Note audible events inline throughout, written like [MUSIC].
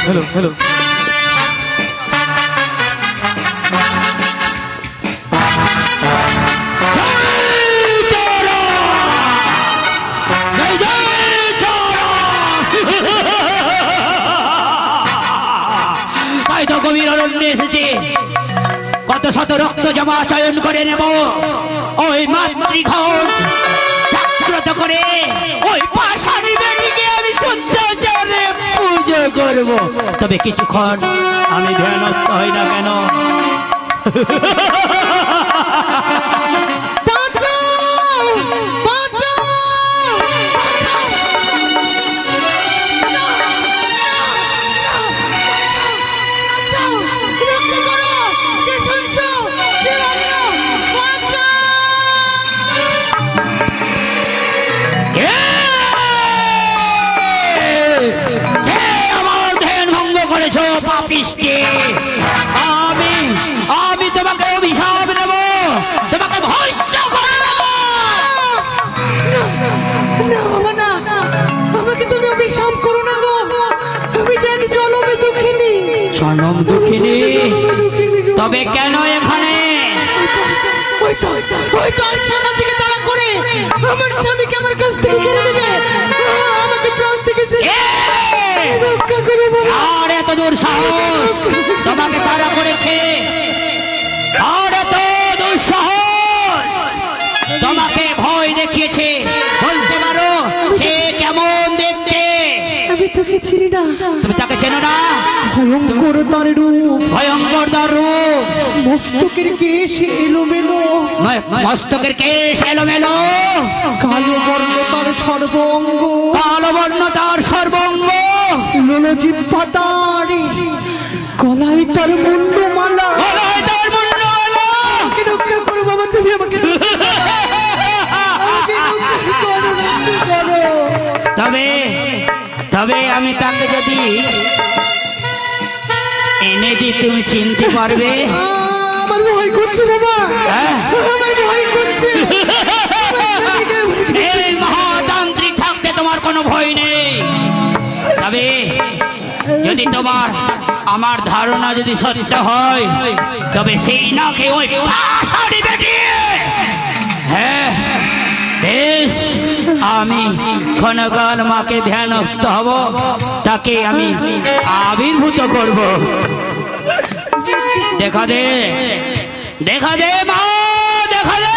[LAUGHS] Hello hello অরণ্যে এসেছে। কত শত রক্ত জমা চয়ন করে নেব। ওই মাতৃঘর জাগ্রত করে, ওই পাশানি বেটিকে আমি পুজো করব। তবে কিছুক্ষণ আমি ধ্যানস্থ হই না কেন? [LAUGHS] পাপিষ্টি আমি আমি তোমাকে অভিশাপ নেব তোমাকে ভস্য করে দেব না বাবা না আমাকে তুমি অভিশাপ করো না গো আমি জানি জলমে দুঃখিনী জনম দুঃখিনী তবে কেন এখানে ওই তো ওই তো তাড়া করে আমার স্বামীকে আমার কাছ থেকে কেড়ে নেবে সাহস তোমাকে তারা করেছে। আর এত দূর সাহস তোমাকে ভয় দেখিয়েছে। বলতে পারো সে কেমন দেখতে? আমি তোকে চিনি না। তুমি তাকে চেনো না? ভয়ঙ্কর তার রূপ। ভয়ঙ্কর তার রূপ। মস্তকের কেশ এলোমেলো। মস্তকের কেশ এলোমেলো। কালো বর্ণ তার সর্বঙ্গ। কালো বর্ণ তার সর্বঙ্গ। লোলো জিহ্বা তার গলায় তার মুন্ডমালা। গলায় তার মুন্ডমালা। আমাকে রক্ষা করো বাবা তুমি আমাকে রক্ষা আমাকে রক্ষা করো রক্ষা করো। তবে তবে আমি তাকে যদি এনে দিই তুমি চিনতে পারবে। আমার ভয় করছে বাবা। হ্যাঁ? তোমার, আমার ধারণা যদি সত্য হয়, তবে সেই নাকে ওই হ্যাঁ বেশ, আমি ক্ষণকাল মাকে ধ্যানস্থ হব, তাকে আমি আবির্ভূত করব। দেখা দে দেখা দে মা, দেখা দে।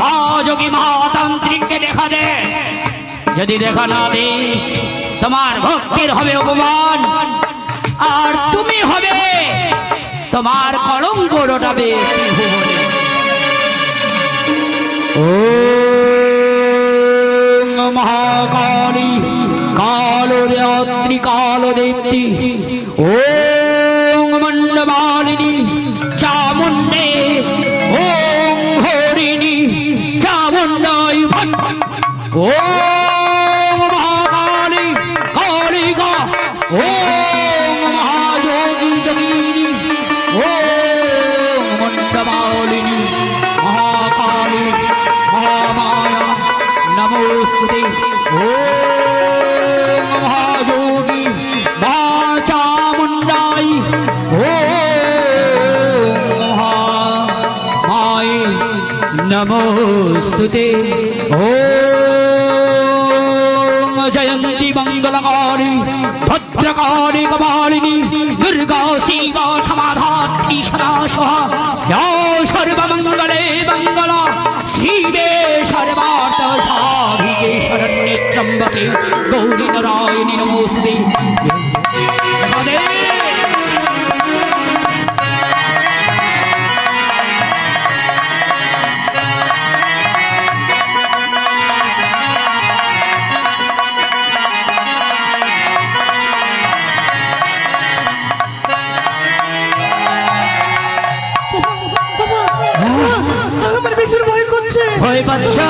মহাযোগী মহাতান্ত্রিককে দেখা দে। যদি দেখা না দে তোমার ভক্তির হবে অপমান। আর তুমি হবে তোমার কলঙ্ক রটাবে ওম মহাকালী কালরাত্রি কালদেবী। ওম মন্ডমালিনী চামুণ্ডে। ওম হরিণী চামুণ্ডাই ভট নমোস্তুতে ওম জয়ন্তী মঙ্গলকারী ভদ্রকালী কপালিনী দুর্গা শিবা সমাধাত্রী সদা সর্বমঙ্গলে মঙ্গল শিবে সর্বার্থ শরণ্যে ত্রম্বকে গৌরী নারায়ণী নমোস্তুতে بچہ